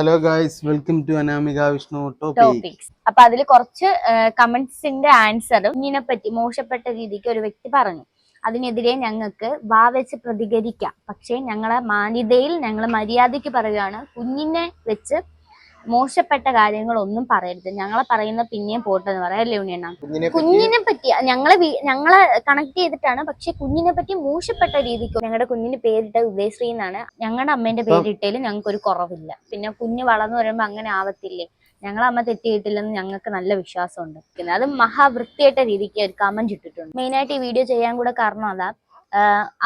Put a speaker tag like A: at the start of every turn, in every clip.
A: Hello guys welcome to Anamika Vishnu topic
B: topics അപ്പൊ അതിൽ കുറച്ച് കമന്റ്സിന്റെ ആൻസറും ഇതിനെ പറ്റി മോശപ്പെട്ട രീതിക്ക് ഒരു വ്യക്തി പറഞ്ഞു. അതിനെതിരെ ഞങ്ങൾക്ക് വാ വെച്ച് പ്രതികരിക്കാം. പക്ഷേ ഞങ്ങളെ മാന്യതയിൽ ഞങ്ങൾ മര്യാദയ്ക്ക് പറയുകയാണ്. കുഞ്ഞിനെ വെച്ച് മോശപ്പെട്ട കാര്യങ്ങളൊന്നും പറയരുത്. ഞങ്ങളെ പറയുന്ന പിന്നെയും പോട്ടെന്ന് പറയാം. അല്ലേ ഉണ്ണിയണ്ണ
A: കുഞ്ഞിനെ പറ്റി
B: ഞങ്ങളെ ഞങ്ങളെ കണക്ട് ചെയ്തിട്ടാണ്. പക്ഷെ കുഞ്ഞിനെ പറ്റി മോശപ്പെട്ട രീതിക്ക് ഞങ്ങളുടെ കുഞ്ഞിന് പേരിട്ട ഉദയശ്രീ എന്നാണ്. ഞങ്ങളുടെ അമ്മേന്റെ പേരിട്ടതിൽ ഞങ്ങൾക്ക് ഒരു കുറവില്ല. പിന്നെ കുഞ്ഞ് വളർന്നു വരുമ്പോ അങ്ങനെ ആവത്തില്ലേ? ഞങ്ങളെ അമ്മ തെറ്റിയിട്ടില്ലെന്ന് ഞങ്ങൾക്ക് നല്ല വിശ്വാസമുണ്ട്. പിന്നെ അത് മഹാവൃത്തിയായിട്ട രീതിക്ക് ഒരു കമന്റ് ഇട്ടിട്ടുണ്ട്. മെയിനായിട്ട് ഈ വീഡിയോ ചെയ്യാൻ കൂടെ കാരണം അതാ.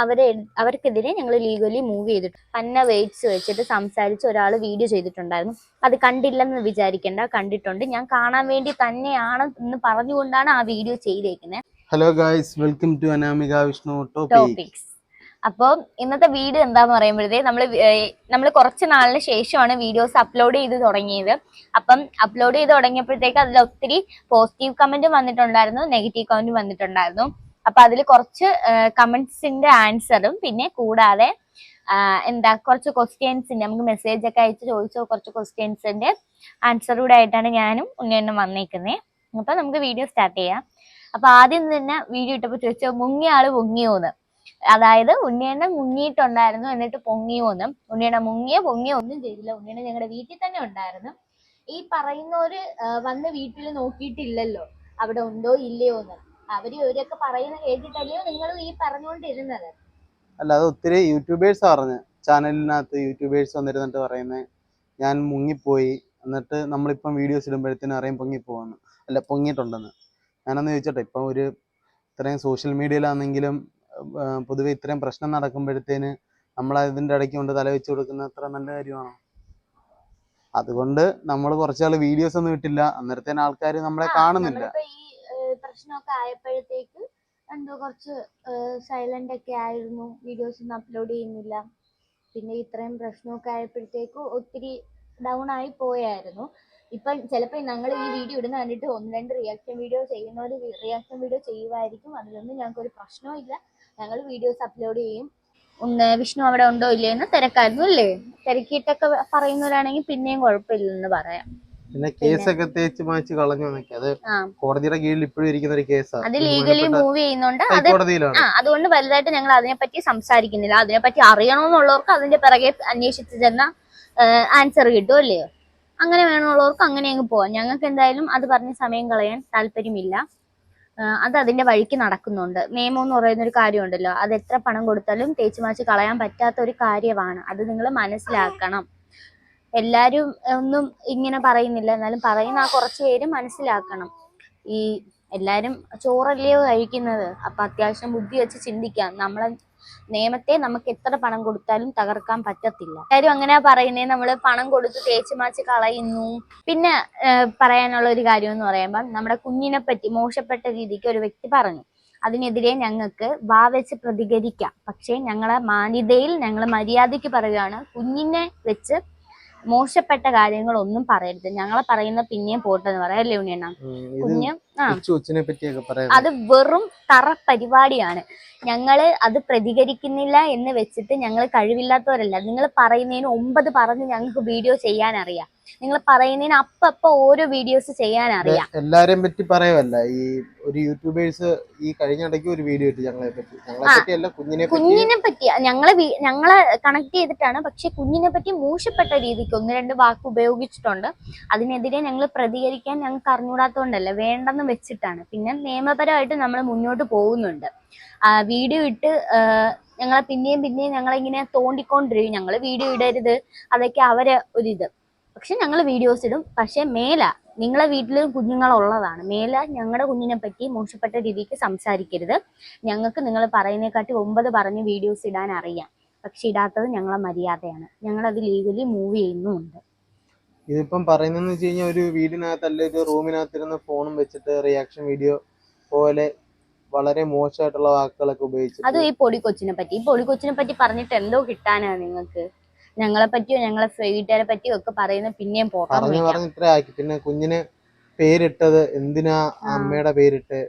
B: അവരെ അവർക്കെതിരെ ഞങ്ങൾ ലീഗലി മൂവ് ചെയ്തിട്ട് പന്ന വെയിറ്റ്സ് വെച്ചിട്ട് സംസാരിച്ച് ഒരാൾ വീഡിയോ ചെയ്തിട്ടുണ്ടായിരുന്നു. അത് കണ്ടില്ലെന്ന് വിചാരിക്കേണ്ട കണ്ടിട്ടുണ്ട്. ഞാൻ കാണാൻ വേണ്ടി തന്നെയാണ് എന്ന് പറഞ്ഞുകൊണ്ടാണ് ആ വീഡിയോ ചെയ്തേക്കുന്നത്
A: hello guys welcome to Anamika Vishnu
B: topics അപ്പോൾ ഇന്നത്തെ വീഡിയോ എന്താന്ന് പറയുമ്പോഴത്തേ നമ്മൾ നമ്മൾ കുറച്ച് നാളിന് ശേഷമാണ് വീഡിയോസ് അപ്ലോഡ് ചെയ്ത് തുടങ്ങിയത്. അപ്പം അപ്ലോഡ് ചെയ്ത് തുടങ്ങിയപ്പോഴത്തേക്ക് അതിൽ ഒത്തിരി പോസിറ്റീവ് കമന്റും വന്നിട്ടുണ്ടായിരുന്നു നെഗറ്റീവ് കമന്റ് വന്നിട്ടുണ്ടായിരുന്നു. അപ്പൊ അതിൽ കുറച്ച് കമന്റ്സിന്റെ ആൻസറും പിന്നെ കൂടാതെ എന്താ കുറച്ച് ക്വസ്റ്റ്യൻസിന്റെ നമുക്ക് മെസ്സേജ് ഒക്കെ അയച്ച് ചോദിച്ച കുറച്ച് ക്വസ്റ്റ്യൻസിന്റെ ആൻസർ കൂടെ ആയിട്ടാണ് ഞാനും ഉണ്ണിയണ്ണും വന്നേക്കുന്നത് അപ്പൊ നമുക്ക് വീഡിയോ സ്റ്റാർട്ട് ചെയ്യാം. അപ്പൊ ആദ്യം തന്നെ വീഡിയോ ഇട്ടപ്പോൾ ചോദിച്ചോ മുങ്ങിയ ആൾ മുങ്ങിയോന്ന് അതായത് ഉണ്ണിയണ്ണൻ മുങ്ങിയിട്ടുണ്ടായിരുന്നു എന്നിട്ട് പൊങ്ങിയോന്ന്. ഉണ്ണിയണ്ണ മുങ്ങിയ പൊങ്ങിയോ? ഒന്നും ചെയ്തില്ല. ഉണ്ണിയണ്ണ ഞങ്ങളുടെ വീട്ടിൽ തന്നെ ഉണ്ടായിരുന്നു. ഈ പറയുന്നവര് വന്ന് വീട്ടിൽ നോക്കിയിട്ടില്ലല്ലോ. അവിടെ ഉണ്ടോ ഇല്ലയോ എന്ന് അവർ ഇവരൊക്കെ പറയുന്ന കേട്ടിട്ടല്ലയോ നിങ്ങൾ ഈ പറഞ്ഞുകൊണ്ടിരുന്നത്?
A: അല്ല അത് ഒത്തിരി യൂട്യൂബേഴ്സ് പറഞ്ഞു ചാനലിനകത്ത് യൂട്യൂബേഴ്സ് വന്നിരുന്നിട്ട് പറയുന്നത് ഞാൻ മുങ്ങിപ്പോയി. എന്നിട്ട് നമ്മളിപ്പം വീഡിയോസ് ഇടുമ്പോഴത്തേനും അറിയാം പൊങ്ങിപ്പോവാന്ന്. അല്ല പൊങ്ങിയിട്ടുണ്ടെന്ന്. ഞാനൊന്ന് ചോദിച്ചോട്ടെ ഇപ്പം ഒരു ഇത്രയും സോഷ്യൽ മീഡിയയിലാണെങ്കിലും പൊതുവെ ഇത്രയും പ്രശ്നം നടക്കുമ്പോഴത്തേന് നമ്മൾ അതിന്റെ ഇടയ്ക്ക് കൊണ്ട് തല വെച്ച് കൊടുക്കുന്ന അത്ര നല്ല കാര്യമാണോ? അതുകൊണ്ട് നമ്മൾ കുറച്ചാൾ വീഡിയോസ് ഒന്നും ഇട്ടില്ല. അന്നേരത്തേന് ആൾക്കാർ നമ്മളെ കാണുന്നില്ല.
B: പ്രശ്നമൊക്കെ ആയപ്പോഴത്തേക്ക് എന്തോ കുറച്ച് സൈലന്റ് ഒക്കെ ആയിരുന്നു. വീഡിയോസ് ഒന്നും അപ്ലോഡ് ചെയ്യുന്നില്ല. പിന്നെ ഇത്രയും പ്രശ്നമൊക്കെ ആയപ്പോഴത്തേക്ക് ഒത്തിരി ഡൗൺ ആയി പോയായിരുന്നു. ഇപ്പൊ ചിലപ്പോൾ ഞങ്ങൾ ഈ വീഡിയോ ഇടുന്ന കണ്ടിട്ട് ഒന്ന് രണ്ട് റിയാക്ഷൻ വീഡിയോ ചെയ്യുന്നവർ റിയാക്ഷൻ വീഡിയോ ചെയ്യുമായിരിക്കും അതിലൊന്നും ഞങ്ങൾക്ക് ഒരു പ്രശ്നവും ഇല്ല. ഞങ്ങൾ വീഡിയോസ് അപ്ലോഡ് ചെയ്യും. ഒന്ന് വിഷ്ണു അവിടെ ഉണ്ടോ ഇല്ലേ എന്ന് തിരക്കായിരുന്നു അല്ലേ? തിരക്കിയിട്ടൊക്കെ പറയുന്നവരാണെങ്കിൽ പിന്നെയും കുഴപ്പമില്ലെന്ന് പറയാം.
A: പിന്നെ കേസൊക്കെ തേച്ച് മാച്ച് കളഞ്ഞു എന്നൊക്കെ അത് കോടതിയുടെ കീഴിൽ ഇപ്പോഴും ഇരിക്കുന്ന ഒരു കേസാണ്
B: അത് ലീഗലി മൂവ് ചെയ്യുന്നുണ്ട്. അത്
A: ഹൈക്കോടതിയിലാണ്
B: അതുകൊണ്ട് വലുതായിട്ട് ഞങ്ങൾ അതിനെപ്പറ്റി സംസാരിക്കുന്നില്ല. അതിനെപ്പറ്റി അറിയണമെന്നുള്ളവർക്ക് അതിന്റെ പിറകെ അന്വേഷിച്ചു ചെന്ന ആൻസർ കിട്ടും അല്ലേ? അങ്ങനെ വേണമുള്ളവർക്ക് അങ്ങനെ അങ്ങ് പോവാം. ഞങ്ങൾക്ക് എന്തായാലും അത് പറഞ്ഞ് സമയം കളയാൻ താല്പര്യമില്ല. അത് അതിന്റെ വഴിക്ക് നടക്കുന്നുണ്ട്. നിയമം എന്ന് പറയുന്ന ഒരു കാര്യമുണ്ടല്ലോ. അത് എത്ര പണം കൊടുത്താലും തേച്ചു മാച്ച് കളയാൻ പറ്റാത്ത ഒരു കാര്യമാണ്. അത് നിങ്ങൾ മനസ്സിലാക്കണം. എല്ലാരും ഒന്നും ഇങ്ങനെ പറയുന്നില്ല. എന്നാലും പറയുന്ന ആ കുറച്ച് പേര് മനസ്സിലാക്കണം. ഈ എല്ലാരും ചോറല്ലയോ കഴിക്കുന്നത്. അപ്പൊ അത്യാവശ്യം ബുദ്ധി വെച്ച് ചിന്തിക്കാം. നമ്മളെ നിയമത്തെ നമുക്ക് എത്ര പണം കൊടുത്താലും തകർക്കാൻ പറ്റത്തില്ല. എല്ലാരും അങ്ങനെ പറയുന്നേ. നമ്മൾ പണം കൊടുത്ത് തേച്ച് മാച്ച് കളയുന്നു. പിന്നെ പറയാനുള്ള ഒരു കാര്യം എന്ന് പറയുമ്പോൾ നമ്മുടെ കുഞ്ഞിനെ പറ്റി മോശപ്പെട്ട രീതിക്ക് ഒരു വ്യക്തി പറഞ്ഞു. അതിനെതിരെ ഞങ്ങൾക്ക് വാ വെച്ച് പ്രതികരിക്കാം. പക്ഷേ ഞങ്ങളെ മാന്യതയിൽ ഞങ്ങൾ മര്യാദയ്ക്ക് പറയുകയാണ്. കുഞ്ഞിനെ വെച്ച് മോശപ്പെട്ട കാര്യങ്ങളൊന്നും പറയരുത്. ഞങ്ങളെ പറയുന്ന പിന്നെയും പോട്ടെന്ന് പറയാം. അല്ലേ ഉണ്ണിയണ്ണ? കുഞ്ഞ്
A: പറ്റിയൊക്കെ പറയാം.
B: അത് വെറും തറ പരിപാടിയാണ്. ഞങ്ങൾ അത് പ്രതികരിക്കുന്നില്ല എന്ന് വെച്ചിട്ട് ഞങ്ങൾ കഴിവില്ലാത്തവരല്ല. നിങ്ങൾ പറയുന്നതിന് ഒമ്പത് പറഞ്ഞ് ഞങ്ങൾക്ക് വീഡിയോ ചെയ്യാൻ അറിയാം നിങ്ങൾ പറയുന്നതിന് അപ്പൊ ഓരോ വീഡിയോസ് ചെയ്യാൻ അറിയാം
A: എല്ലാരെയും പറ്റി പറയുമല്ല ഈ ഒരു യൂട്യൂബേഴ്സ് ഈ കഴിഞ്ഞ ഇടയ്ക്ക് ഒരു വീഡിയോ ഇട്ട് ഞങ്ങളെ പറ്റി. ഞങ്ങളെ കുഞ്ഞിനെ പറ്റി.
B: ഞങ്ങളെ ഞങ്ങളെ കണക്ട് ചെയ്തിട്ടാണ്. പക്ഷെ കുഞ്ഞിനെ പറ്റി മോശപ്പെട്ട രീതിക്ക് ഒന്ന് രണ്ട് വാക്ക് ഉപയോഗിച്ചിട്ടുണ്ട്. അതിനെതിരെ ഞങ്ങൾ പ്രതികരിക്കാൻ ഞങ്ങൾക്ക് അറിഞ്ഞൂടാത്തോണ്ടല്ലേ വേണ്ടെന്ന് വെച്ചിട്ടാണ്. പിന്നെ നിയമപരമായിട്ട് നമ്മൾ മുന്നോട്ട് പോകുന്നുണ്ട്. വീഡിയോ ഇട്ട് ഞങ്ങളെ പിന്നെയും പിന്നെയും ഞങ്ങളിങ്ങനെ തോണ്ടിക്കൊണ്ടിരിക്കും. ഞങ്ങൾ വീഡിയോ ഇടരുത്. അതൊക്കെ അവരെ ഒരിത് പക്ഷെ ഞങ്ങൾ വീഡിയോസ് ഇടും. പക്ഷെ മേല നിങ്ങളെ വീട്ടിൽ കുഞ്ഞുങ്ങളുള്ളതാണ്. മേല ഞങ്ങളുടെ കുഞ്ഞിനെ പറ്റി മോശപ്പെട്ട രീതിക്ക് സംസാരിക്കരുത്. ഞങ്ങൾക്ക് നിങ്ങൾ പറയുന്നതിനെക്കാട്ടി ഒമ്പത് പറഞ്ഞ് വീഡിയോസ് ഇടാൻ അറിയാം പക്ഷെ ഇടാത്തത് ഞങ്ങളെ മര്യാദയാണ്. ഞങ്ങളത് ലീഗലി മൂവ് ചെയ്യുന്നുമുണ്ട്.
A: ഇതിപ്പം പറയുന്നതെന്ന് വെച്ച് കഴിഞ്ഞാൽ ഒരു വീടിനകത്ത് അല്ലെങ്കിൽ ഒരു റൂമിനകത്തിരുന്ന് ഫോണും വെച്ചിട്ട് റിയാക്ഷൻ വീഡിയോ പോലെ വളരെ മോശമായിട്ടുള്ള വാക്കുകളൊക്കെ
B: ഉപയോഗിച്ചു
A: അത്
B: ഈ പൊടിക്കൊച്ചിനെ പറ്റി. ഈ പൊടിക്കൊച്ചിനെ പറ്റി പറഞ്ഞിട്ട് എന്തോ കിട്ടാനാ നിങ്ങൾക്ക്? ഞങ്ങളെ പറ്റിയോ ഞങ്ങളെ വീട്ടുകാരെ പറ്റിയോ ഒക്കെ പറയുന്ന പിന്നെയും
A: പറഞ്ഞു പറഞ്ഞ് ഇത്ര ആക്കി. പിന്നെ കുഞ്ഞിന് പേരിട്ടത് എന്തിനാ. അമ്മയുടെ പേരിട്ട്?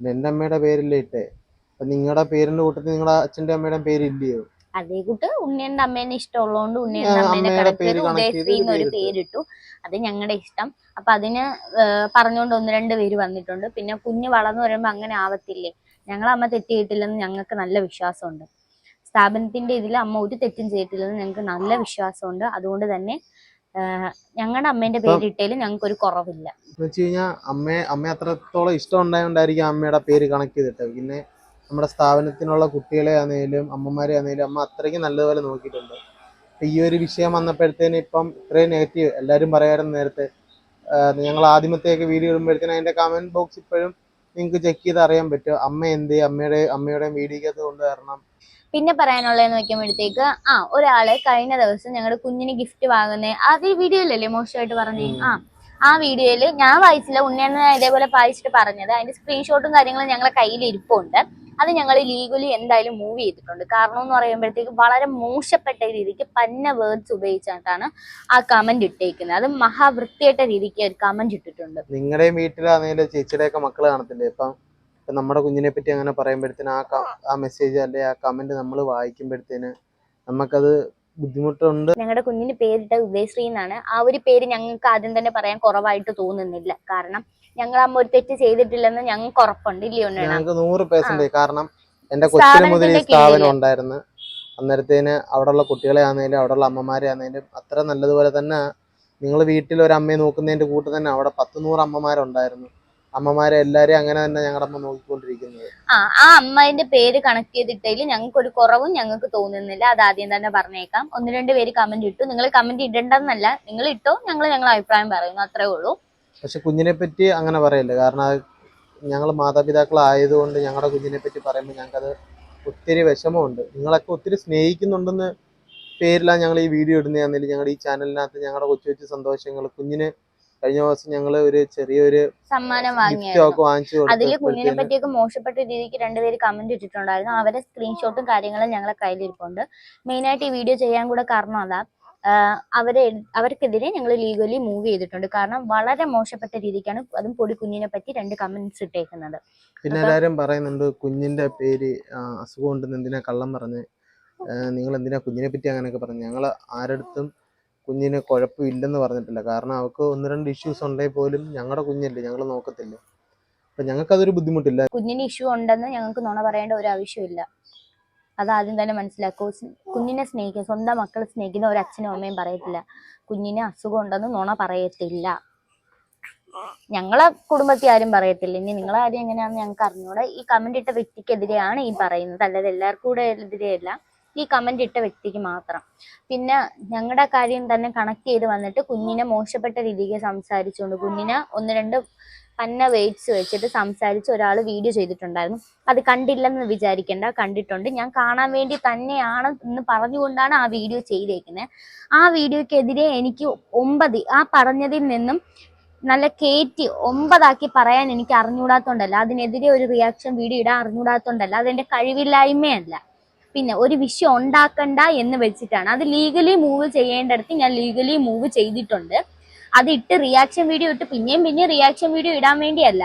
A: എന്റെ അമ്മയുടെ പേരില്ലേ ഇട്ടേ. അപ്പൊ നിങ്ങളുടെ പേരിന്റെ കൂട്ടത്തിൽ നിങ്ങളുടെ അച്ഛന്റെ അമ്മയുടെ പേരില്ലയോ?
B: അതേ കൂട്ട് ഉണ്ണിയന്റെ അമ്മേനെ ഇഷ്ടമുള്ളതുകൊണ്ട് ഉണ്ണിയന്റെ അമ്മേനെ
A: അമ്മയുടെ
B: കണക്ക്
A: പേര്
B: ചെയ്ത്
A: connect ചെയ്ത്
B: ഉദയശ്രീ
A: ഒരു
B: എന്നൊരു
A: പേരിട്ടു.
B: അത് ഞങ്ങളുടെ ഇഷ്ടം. അപ്പൊ അതിന് പറഞ്ഞുകൊണ്ട് ഒന്ന് രണ്ട് പേര് വന്നിട്ടുണ്ട്. പിന്നെ കുഞ്ഞ് വളർന്നു വരുമ്പോ അങ്ങനെ ആവത്തില്ലേ? ഞങ്ങളെ അമ്മ തെറ്റ് ചെയ്തിട്ടില്ലെന്ന് ഞങ്ങൾക്ക് നല്ല വിശ്വാസമുണ്ട്. സ്ഥാപനത്തിന്റെ ഇതിൽ അമ്മ ഒരു തെറ്റും ചെയ്തിട്ടില്ലെന്ന് ഞങ്ങൾക്ക് നല്ല വിശ്വാസമുണ്ട്. അതുകൊണ്ട് തന്നെ ഞങ്ങളുടെ അമ്മേന്റെ
A: പേര്
B: പേരിട്ടേലും ഞങ്ങൾക്ക് ഒരു കുറവില്ല.
A: എന്ന് വെച്ച് കഴിഞ്ഞാൽ അമ്മയെ അമ്മ അത്രത്തോളം ഇഷ്ടം ഉണ്ടായതുകൊണ്ടായിരിക്കും അമ്മയുടെ പേര് കണക്ട് ചെയ്തിട്ട് പിന്നെ നമ്മുടെ സ്ഥാപനത്തിനുള്ള കുട്ടികളെ ആണെങ്കിലും അമ്മമാരെ ആണെങ്കിലും അമ്മ അത്രയ്ക്ക് നല്ലതുപോലെ നോക്കിയിട്ടുണ്ട്. അപ്പം ഈ ഒരു വിഷയം വന്നപ്പോഴത്തേന് ഇപ്പം ഇത്രയും നെഗറ്റീവ് എല്ലാവരും പറയാറുണ്ട് നേരത്തെ. ഞങ്ങൾ ആദ്യമത്തെയൊക്കെ വീഡിയോ ഇടുമ്പോഴത്തേന് അതിന്റെ കമന്റ് ബോക്സ് ഇപ്പോഴും നിങ്ങൾക്ക് ചെക്ക് ചെയ്ത് അറിയാൻ പറ്റും. അമ്മ എന്ത് അമ്മയുടെ അമ്മയുടെ വീഡിയോക്കകത്ത് കൊണ്ടുവരണം
B: പിന്നെ പറയാനുള്ളതെന്ന് വെക്കുമ്പോഴത്തേക്ക് ആ ഒരാൾ കഴിഞ്ഞ ദിവസം ഞങ്ങളുടെ കുഞ്ഞിന് ഗിഫ്റ്റ് വാങ്ങുന്നേ അത് വീഡിയോയിലല്ലേ മോശമായിട്ട് പറഞ്ഞേ ആ ആ വീഡിയോയിൽ ഞാൻ വായിച്ചില്ല ഉണ്ണിയെന്ന് ഇതേപോലെ വായിച്ചിട്ട് പറഞ്ഞത്. അതിന്റെ സ്ക്രീൻഷോട്ടും കാര്യങ്ങളും ഞങ്ങളുടെ കയ്യിൽ ഇരിപ്പുണ്ട് അത് ഞങ്ങൾ ലീഗലി എന്തായാലും മൂവ് ചെയ്തിട്ടുണ്ട്. കാരണം എന്ന് പറയുമ്പോഴത്തേക്ക് വളരെ മോശപ്പെട്ട രീതിക്ക് പന്ന വേർഡ്സ് ഉപയോഗിച്ചിട്ടാണ് ആ കമന്റ് ഇട്ടേക്കുന്നത്. അത് മഹാവൃത്തിയായിട്ട രീതിക്ക് ഒരു കമന്റ് ഇട്ടിട്ടുണ്ട്.
A: നിങ്ങളുടെയും വീട്ടിലാണെങ്കിലും ചേച്ചിയുടെയൊക്കെ മക്കൾ കാണത്തില്ലേ? ഇപ്പം ഇപ്പം നമ്മുടെ കുഞ്ഞിനെ പറ്റി അങ്ങനെ പറയുമ്പോഴത്തേന് ആ ആ മെസ്സേജ് അല്ലെ ആ കമന്റ് നമ്മൾ വായിക്കുമ്പോഴത്തേന് നമുക്കത് ബുദ്ധിമുട്ടുണ്ട്.
B: ഞങ്ങളുടെ കുഞ്ഞിന് പേരിട്ട ഉദയശ്രീ എന്നാണ് ആ ഒരു പേര് ഞങ്ങൾക്ക് ആദ്യം തന്നെ പറയാൻ കുറവായിട്ട് തോന്നുന്നില്ല. കാരണം ഞങ്ങൾ അമ്മ ഒരു തെറ്റ് ചെയ്തിട്ടില്ലെന്ന് ഞങ്ങൾക്ക് ഉറപ്പുണ്ട് ഇല്ലയോ?
A: ഞങ്ങൾക്ക് നൂറ് പേഴ്സന്റേജ് കാരണം എന്റെ കൊച്ചിന് മുതൽ ഈ സ്ഥാപനം. ഉണ്ടായിരുന്നു. അന്നേരത്തേന് അവിടെയുള്ള കുട്ടികളെ ആണെങ്കിലും അവിടെയുള്ള അമ്മമാരെ ആണെങ്കിലും അത്ര നല്ലതുപോലെ തന്നെ നിങ്ങൾ വീട്ടിൽ ഒരു അമ്മയെ നോക്കുന്നതിന്റെ കൂട്ട് തന്നെ അവിടെ പത്ത് നൂറ് അമ്മമാരുണ്ടായിരുന്നു. അമ്മമാരെ എല്ലാരെയും അങ്ങനെ തന്നെ ഞങ്ങളുടെ അമ്മ നോക്കിക്കൊണ്ടിരിക്കുന്നത്.
B: ആ ആ അമ്മേന്റെ പേര് കണക്ട് ചെയ്തിട്ടതിൽ ഞങ്ങൾക്ക് ഒരു കുറവും ഞങ്ങൾക്ക് തോന്നുന്നില്ല. അത് ആദ്യം തന്നെ പറഞ്ഞേക്കാം. ഒന്ന് രണ്ട് പേര് കമന്റ് ഇട്ടു. നിങ്ങൾ കമന്റ് ഇടണ്ടെന്നല്ല. നിങ്ങൾ ഇട്ടോ? ഞങ്ങൾ ഞങ്ങളുടെ അഭിപ്രായം പറയുന്നു. അത്രേ ഉള്ളൂ.
A: പക്ഷെ കുഞ്ഞിനെ പറ്റി അങ്ങനെ പറയില്ല. കാരണം ഞങ്ങൾ മാതാപിതാക്കളായതുകൊണ്ട് ഞങ്ങളുടെ കുഞ്ഞിനെ പറ്റി പറയുമ്പോൾ ഞങ്ങൾക്കത് ഒത്തിരി വിഷമമുണ്ട്. നിങ്ങളൊക്കെ ഒത്തിരി സ്നേഹിക്കുന്നുണ്ടെന്ന് പേരിലാണ് ഞങ്ങൾ ഈ വീഡിയോ ഇടുന്നതെന്നില്ല ഞങ്ങളുടെ ഈ ചാനലിനകത്ത് ഞങ്ങളുടെ കൊച്ചു കൊച്ചു സന്തോഷങ്ങൾ കുഞ്ഞിന് കഴിഞ്ഞ ദിവസം ഞങ്ങൾ ഒരു ചെറിയൊരു
B: സമ്മാനം
A: വാങ്ങിച്ചു
B: കുഞ്ഞിനെ പറ്റിയൊക്കെ മോശപ്പെട്ട രീതിക്ക് രണ്ടുപേര് കമന്റ് ഇട്ടിട്ടുണ്ടായിരുന്നു. അവരെ സ്ക്രീൻഷോട്ടും കാര്യങ്ങളും ഞങ്ങളെ കയ്യിലിരിപ്പുണ്ട്. മെയിനായിട്ട് ഈ വീഡിയോ ചെയ്യാൻ കൂടെ കാരണം അതാ. അവരെ അവർക്കെതിരെ ഞങ്ങൾ ലീഗലി മൂവ് ചെയ്തിട്ടുണ്ട്. കാരണം വളരെ മോശപ്പെട്ട രീതിക്കാണ് അതും പൊടി കുഞ്ഞിനെ പറ്റി രണ്ട് കമന്റ്സ് ഇട്ടേക്കുന്നത്.
A: പിന്നെ
B: എല്ലാരും
A: എല്ലാവരും പറയുന്നുണ്ട് കുഞ്ഞിന്റെ പേര് അസുഖം ഉണ്ടെന്ന് എന്തിനാ കള്ളം പറഞ്ഞ്? നിങ്ങൾ എന്തിനാ കുഞ്ഞിനെ പറ്റി അങ്ങനെയൊക്കെ പറഞ്ഞു? ഞങ്ങൾ ആരടുത്തും കുഞ്ഞിന് കുഴപ്പമില്ലെന്ന് പറഞ്ഞിട്ടില്ല. കാരണം അവർക്ക് ഒന്ന് രണ്ട് ഇഷ്യൂസ് ഉണ്ടെങ്കിൽ പോലും ഞങ്ങളുടെ കുഞ്ഞല്ലേ ഞങ്ങൾ നോക്കത്തില്ല. അപ്പൊ ഞങ്ങൾക്ക് അതൊരു ബുദ്ധിമുട്ടില്ല.
B: കുഞ്ഞിന് ഇഷ്യൂ ഉണ്ടെന്ന് ഞങ്ങൾക്ക് നുണ പറയേണ്ട ഒരു ആവശ്യമില്ല അത് ആദ്യം തന്നെ മനസ്സിലാക്കൂ. കുഞ്ഞിനെ സ്നേഹിക്കും സ്വന്തം മക്കളെ സ്നേഹിക്കുന്ന ഒരു അച്ഛനും അമ്മയും പറയത്തില്ല. കുഞ്ഞിന് അസുഖം ഉണ്ടെന്ന് നുണ പറയത്തില്ല. ഞങ്ങളെ കുടുംബത്തിൽ ആരും പറയത്തില്ല. ഇനി നിങ്ങളെ ആരും എങ്ങനെയാണെന്ന് ഞങ്ങൾക്ക് അറിഞ്ഞൂടെ. ഈ കമന്റ് ഇട്ട വ്യക്തിക്കെതിരെയാണ് ഈ പറയുന്നത്. അല്ലാതെ എല്ലാവർക്കും കൂടെ എതിരെയല്ല. ഈ കമന്റ് ഇട്ട വ്യക്തിക്ക് മാത്രം. പിന്നെ ഞങ്ങളുടെ കാര്യം തന്നെ കണക്ട് ചെയ്ത് വന്നിട്ട് കുഞ്ഞിനെ മോശപ്പെട്ട രീതിക്ക് സംസാരിച്ചുകൊണ്ട് കുഞ്ഞിനെ ഒന്ന് രണ്ട് പന്ന വെയിറ്റ്സ് വെച്ചിട്ട് സംസാരിച്ച് ഒരാൾ വീഡിയോ ചെയ്തിട്ടുണ്ടായിരുന്നു. അത് കണ്ടില്ലെന്ന് വിചാരിക്കേണ്ട കണ്ടിട്ടുണ്ട്. ഞാൻ കാണാൻ വേണ്ടി തന്നെയാണ് എന്ന് പറഞ്ഞുകൊണ്ടാണ് ആ വീഡിയോ ചെയ്തേക്കുന്നത് ആ വീഡിയോക്കെതിരെ എനിക്ക് ഒമ്പത് ആ പറഞ്ഞതിൽ നിന്നും നല്ല കയറ്റി ഒമ്പതാക്കി പറയാൻ എനിക്ക് അറിഞ്ഞുകൂടാത്തോണ്ടല്ല അതിനെതിരെ ഒരു റിയാക്ഷൻ വീഡിയോ ഇടാൻ അറിഞ്ഞുകൂടാത്തോണ്ടല്ല അതെന്റെ കഴിവില്ലായ്മയല്ല. പിന്നെ ഒരു വിഷയം ഉണ്ടാക്കണ്ട എന്ന് വെച്ചിട്ടാണ്. അത് ലീഗലി മൂവ് ചെയ്യേണ്ടടുത്ത് ഞാൻ ലീഗലി മൂവ് ചെയ്തിട്ടുണ്ട്. അത് ഇട്ട് റിയാക്ഷൻ വീഡിയോ ഇട്ട് പിന്നെയും പിന്നെയും റിയാക്ഷൻ വീഡിയോ ഇടാൻ വേണ്ടിയല്ല.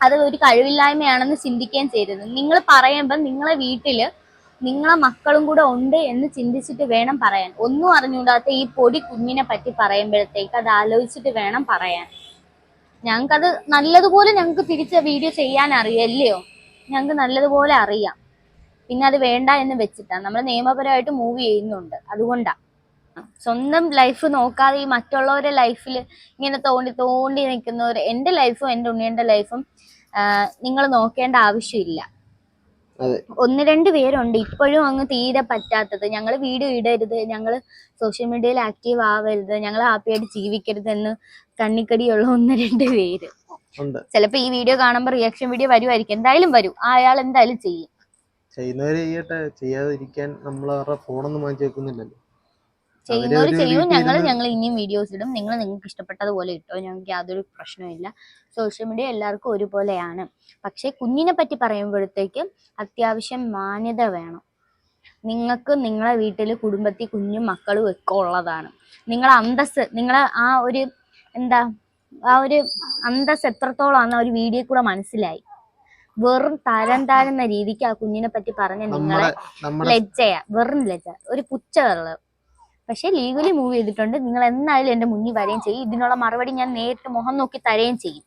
B: അത് ഒരു കഴിവില്ലായ്മയാണെന്ന് ചിന്തിക്കുകയും ചെയ്തത് നിങ്ങൾ പറയുമ്പോൾ നിങ്ങളെ വീട്ടിൽ നിങ്ങളെ മക്കളും കൂടെ ഉണ്ട് എന്ന് ചിന്തിച്ചിട്ട് വേണം പറയാൻ. ഒന്നും അറിഞ്ഞൂടാത്ത ഈ പൊടി കുഞ്ഞിനെ പറ്റി പറയുമ്പോഴത്തേക്ക് അത് ആലോചിച്ചിട്ട് വേണം പറയാൻ. ഞങ്ങൾക്കത് നല്ലതുപോലെ ഞങ്ങൾക്ക് തിരിച്ച വീഡിയോ ചെയ്യാൻ അറിയല്ലയോ? ഞങ്ങൾക്ക് നല്ലതുപോലെ അറിയാം. പിന്നെ അത് വേണ്ട എന്ന് വെച്ചിട്ടാണ് നമ്മൾ നിയമപരമായിട്ട് മൂവ് ചെയ്യുന്നുണ്ട്. അതുകൊണ്ടാ. സ്വന്തം ലൈഫ് നോക്കാതെ ഈ മറ്റുള്ളവരുടെ ലൈഫിൽ ഇങ്ങനെ തോണ്ടി തോണ്ടി നിൽക്കുന്നവർ എന്റെ ലൈഫും എന്റെ ഉണ്ണിയുടെ ലൈഫും നിങ്ങൾ നോക്കേണ്ട ആവശ്യമില്ല. ഒന്ന് രണ്ട് പേരുണ്ട്. ഇപ്പോഴും അങ്ങ് തീരെ പറ്റാത്തത്. ഞങ്ങൾ വീഡിയോ ഇടരുത്. ഞങ്ങൾ സോഷ്യൽ മീഡിയയിൽ ആക്റ്റീവ് ആവരുത്. ഞങ്ങൾ ഹാപ്പിയായിട്ട് ജീവിക്കരുതെന്ന് കണ്ണിക്കടിയുള്ള ഒന്ന് രണ്ട് പേര്. ചിലപ്പോ ഈ വീഡിയോ കാണുമ്പോൾ റിയാക്ഷൻ വീഡിയോ വരുമായിരിക്കും എന്തായാലും വരും. അയാൾ എന്തായാലും ചെയ്യും.
A: ചെയ്യുന്നവരെ ചെയ്യട്ടെ. ചെയ്യാതിരിക്കാൻ നമ്മൾ അവരുടെ ഫോണൊന്നും മാറ്റി വെക്കുന്നില്ലല്ലോ.
B: ചെയ്യുന്നവർ ചെയ്യും ഞങ്ങൾ ഞങ്ങൾ ഇനിയും വീഡിയോസ് ഇടും. നിങ്ങൾ നിങ്ങൾക്ക് ഇഷ്ടപ്പെട്ടതുപോലെ ഇട്ടോ? ഞങ്ങൾക്ക് യാതൊരു പ്രശ്നമില്ല സോഷ്യൽ മീഡിയ എല്ലാവർക്കും ഒരുപോലെയാണ്. പക്ഷേ കുഞ്ഞിനെ പറ്റി പറയുമ്പോഴത്തേക്ക് അത്യാവശ്യം മാന്യത വേണം. നിങ്ങൾക്ക് നിങ്ങളെ വീട്ടിൽ കുടുംബത്തിൽ കുഞ്ഞും മക്കളും ഒക്കെ ഉള്ളതാണ്. നിങ്ങളെ അന്തസ് നിങ്ങളെ ആ ഒരു എന്താ ആ ഒരു അന്തസ് എത്രത്തോളം ആ ഒരു വീഡിയോ കൂടെ മനസ്സിലായി. വെറും തരം താഴ്ന്ന രീതിക്ക് ആ കുഞ്ഞിനെ പറ്റി പറഞ്ഞ നിങ്ങളെ ലജ്ജയാ. വെറും ലജ്ജ. ഒരു പുച്ഛ വെള്ളം പക്ഷെ ലീഗലി മൂവ് ചെയ്തിട്ടുണ്ട്. നിങ്ങൾ എന്നായാലും എന്റെ മുന്നിൽ വരികയും ചെയ്യും. ഇതിനുള്ള മറുപടി ഞാൻ നേരിട്ട് മുഖം നോക്കി തരുകയും ചെയ്യും.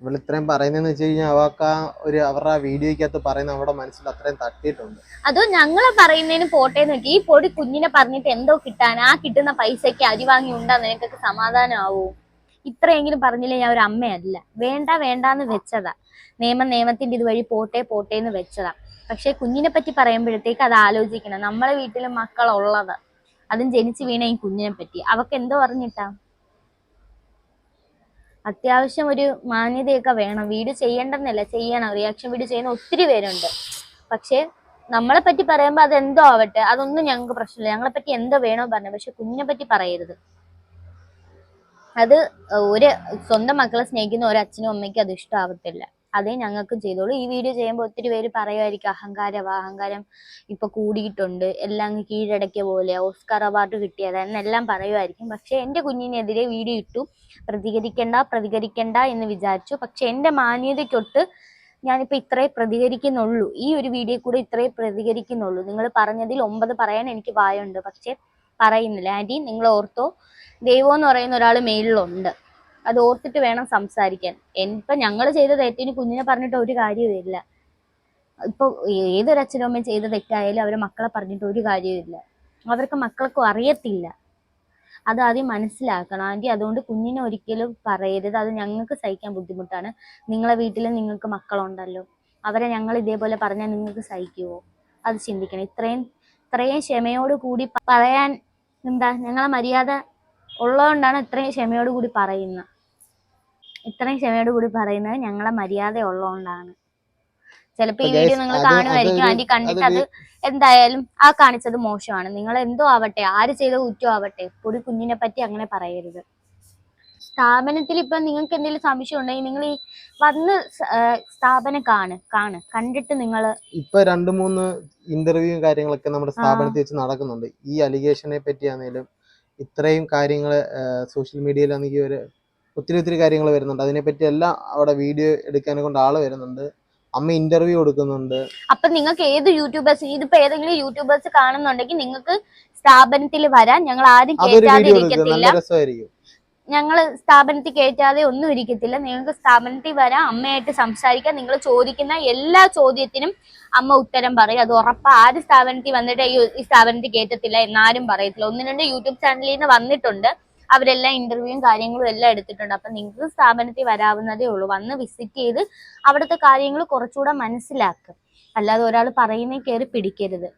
A: ഇവിടെ ഇത്രയും പറയുന്നതെന്ന് വെച്ച് കഴിഞ്ഞാൽ അവർക്ക് ആ ഒരു അവരുടെ ആ വീഡിയോയ്ക്കകത്ത് പറയുന്ന നമ്മുടെ മനസ്സിൽ അത്രയും തട്ടിയിട്ടുണ്ട്.
B: അതോ ഞങ്ങളെ പറയുന്നതിന് പോട്ടെ നോക്കി ഈ പൊടി കുഞ്ഞിനെ പറഞ്ഞിട്ട് എന്തോ കിട്ടാൻ ആ കിട്ടുന്ന പൈസക്ക് അരി വാങ്ങി ഉണ്ടാ നിനക്കൊക്കെ സമാധാനമാവോ? ഇത്രയെങ്കിലും പറഞ്ഞില്ലേ ഞാൻ ഒരു അമ്മയല്ല. വേണ്ട വേണ്ടാന്ന് വെച്ചതാ. നിയമം നിയമത്തിന്റെ ഇതുവഴി പോട്ടെ പോട്ടെ എന്ന് വെച്ചതാ. പക്ഷെ കുഞ്ഞിനെ പറ്റി പറയുമ്പോഴത്തേക്ക് അത് ആലോചിക്കണം. നമ്മളെ വീട്ടിൽ മക്കളുള്ളത്. അതും ജനിച്ചു വീണ ഈ കുഞ്ഞിനെ പറ്റി. അവക്ക് എന്തോ പറഞ്ഞിട്ടാ അത്യാവശ്യം ഒരു മാന്യതയൊക്കെ വേണം. വീഡിയോ ചെയ്യണ്ടെന്നല്ല ചെയ്യണം റിയാക്ഷൻ വീഡിയോ ചെയ്യുന്ന ഒത്തിരി പേരുണ്ട്. പക്ഷേ നമ്മളെ പറ്റി പറയുമ്പോൾ അതെന്തോ ആവട്ടെ. അതൊന്നും ഞങ്ങൾക്ക് പ്രശ്നമില്ല. ഞങ്ങളെ പറ്റി എന്തോ വേണോ പറഞ്ഞു. പക്ഷെ കുഞ്ഞിനെ പറ്റി പറയരുത്. അത് ഒരു സ്വന്തം മക്കളെ സ്നേഹിക്കുന്ന ഒരു അച്ഛനും അമ്മയ്ക്കും അത് ഇഷ്ടമാവത്തില്ല. അതേ ഞങ്ങൾക്കും ചെയ്തോളൂ. ഈ വീഡിയോ ചെയ്യുമ്പോൾ ഒത്തിരി പേര് പറയുമായിരിക്കും അഹങ്കാരം അഹങ്കാരം ഇപ്പൊ കൂടിയിട്ടുണ്ട്. എല്ലാം കീഴടക്കിയ പോലെ ഓസ്കാർ അവാർഡ് കിട്ടിയത് എന്നെല്ലാം പറയുമായിരിക്കും. പക്ഷെ എന്റെ കുഞ്ഞിനെതിരെ വീഡിയോ ഇട്ടു. പ്രതികരിക്കണ്ട പ്രതികരിക്കണ്ട എന്ന് വിചാരിച്ചു. പക്ഷെ എന്റെ മാന്യതയ്ക്കൊട്ട് ഞാനിപ്പോ ഇത്രേ പ്രതികരിക്കുന്നുള്ളൂ. ഈ ഒരു വീഡിയോ കൂടെ ഇത്രേ പ്രതികരിക്കുന്നുള്ളൂ. നിങ്ങൾ പറഞ്ഞതിൽ ഒമ്പത് പറയാൻ എനിക്ക് വായുണ്ട്. പക്ഷെ പറയുന്നില്ല. ആന്റി നിങ്ങൾ ഓർത്തോ ദൈവം എന്ന് പറയുന്ന ഒരാൾ മേളിലുണ്ട് അത് ഓർത്തിട്ട് വേണം സംസാരിക്കാൻ. ഇപ്പൊ ഞങ്ങൾ ചെയ്ത തെറ്റിന് കുഞ്ഞിനെ പറഞ്ഞിട്ട് ഒരു കാര്യവുമില്ല ഇപ്പൊ ഏതൊരു അച്ഛനും അമ്മയും ചെയ്ത തെറ്റായാലും അവരെ മക്കളെ പറഞ്ഞിട്ട് ഒരു കാര്യവുമില്ല അവർക്ക് മക്കൾക്കും അറിയത്തില്ല. അത് ആദ്യം മനസ്സിലാക്കണം. ആന്റി അതുകൊണ്ട് കുഞ്ഞിനെ ഒരിക്കലും പറയരുത്. അത് ഞങ്ങൾക്ക് സഹിക്കാൻ ബുദ്ധിമുട്ടാണ്. നിങ്ങളെ വീട്ടിൽ നിങ്ങൾക്ക് മക്കളുണ്ടല്ലോ. അവരെ ഞങ്ങൾ ഇതേപോലെ പറഞ്ഞാൽ നിങ്ങൾക്ക് സഹിക്കുവോ? അത് ചിന്തിക്കണം. ഇത്രയും ഇത്രയും ക്ഷമയോട് കൂടി പറയാൻ എന്താ ഞങ്ങളെ മര്യാദ ഉള്ളതുകൊണ്ടാണ് ഇത്രയും ക്ഷമയോട് കൂടി പറയുന്നത്. ഇത്രയും ക്ഷമയോട് കൂടി പറയുന്നത് ഞങ്ങളെ മര്യാദ ഉള്ളതുകൊണ്ടാണ് ചിലപ്പോ ഈ വീഡിയോ നിങ്ങൾ കാണുമായിരിക്കും. ആന്റി കണ്ടിട്ട് അത് എന്തായാലും ആ കാണിച്ചത് മോശമാണ്. നിങ്ങൾ എന്തോ ആവട്ടെ ആര് ചെയ്ത കുറ്റം ആവട്ടെ പൊടി കുഞ്ഞിനെ പറ്റി അങ്ങനെ പറയരുത്. സ്ഥാപനത്തിൽ ഇപ്പൊ നിങ്ങൾക്ക് എന്തെങ്കിലും സംശയം ഉണ്ടെങ്കിൽ നിങ്ങൾ ഈ വന്ന് സ്ഥാപനം കാണ് കാണ്. കണ്ടിട്ട് നിങ്ങൾ
A: ഇപ്പൊ രണ്ടു മൂന്ന് ഇന്റർവ്യൂ കാര്യങ്ങളൊക്കെ നമ്മുടെ സ്ഥാപനത്തിൽ വെച്ച് നടക്കുന്നുണ്ട്. ഈ അലിഗേഷനെ പറ്റി ആണെങ്കിലും ഇത്രയും കാര്യങ്ങൾ സോഷ്യൽ മീഡിയയിലാണെങ്കിൽ ഒരു ഒത്തിരി ഒത്തിരി കാര്യങ്ങൾ വരുന്നുണ്ട്. അതിനെപ്പറ്റി എല്ലാം അവിടെ വീഡിയോ എടുക്കാനെ കൊണ്ട് ആൾ വരുന്നുണ്ട്. അമ്മ ഇന്റർവ്യൂ കൊടുക്കുന്നുണ്ട്.
B: അപ്പൊ നിങ്ങൾക്ക് ഏത് യൂട്യൂബേഴ്സ് ഇതിപ്പോ ഏതെങ്കിലും യൂട്യൂബേഴ്സ് കാണുന്നുണ്ടെങ്കിൽ നിങ്ങൾക്ക് സ്ഥാപനത്തിൽ വരാൻ ഞങ്ങൾ ആരും
A: കേൾക്കാതിരിക്കത്തില്ല
B: ഞങ്ങൾ സ്ഥാപനത്തിൽ കയറ്റാതെ ഒന്നും ഇരിക്കത്തില്ല. നിങ്ങൾക്ക് സ്ഥാപനത്തിൽ വരാം അമ്മയായിട്ട് സംസാരിക്കാം. നിങ്ങൾ ചോദിക്കുന്ന എല്ലാ ചോദ്യത്തിനും അമ്മ ഉത്തരം പറയും. അത് ഉറപ്പ. ആര് സ്ഥാപനത്തിൽ വന്നിട്ട് ഈ ഈ സ്ഥാപനത്തിൽ കയറ്റത്തില്ല എന്നാരും പറയത്തില്ല. ഒന്ന് രണ്ട് യൂട്യൂബ് ചാനലിൽ നിന്ന് വന്നിട്ടുണ്ട്. അവരെല്ലാം ഇന്റർവ്യൂവും കാര്യങ്ങളും എല്ലാം എടുത്തിട്ടുണ്ട്. അപ്പൊ നിങ്ങൾക്ക് സ്ഥാപനത്തിൽ വരാവുന്നതേ ഉള്ളൂ. വന്ന് വിസിറ്റ് ചെയ്ത് അവിടുത്തെ കാര്യങ്ങൾ കുറച്ചുകൂടെ മനസ്സിലാക്കുക അല്ലാതെ ഒരാൾ പറയുന്നേ കയറി പിടിക്കരുത്.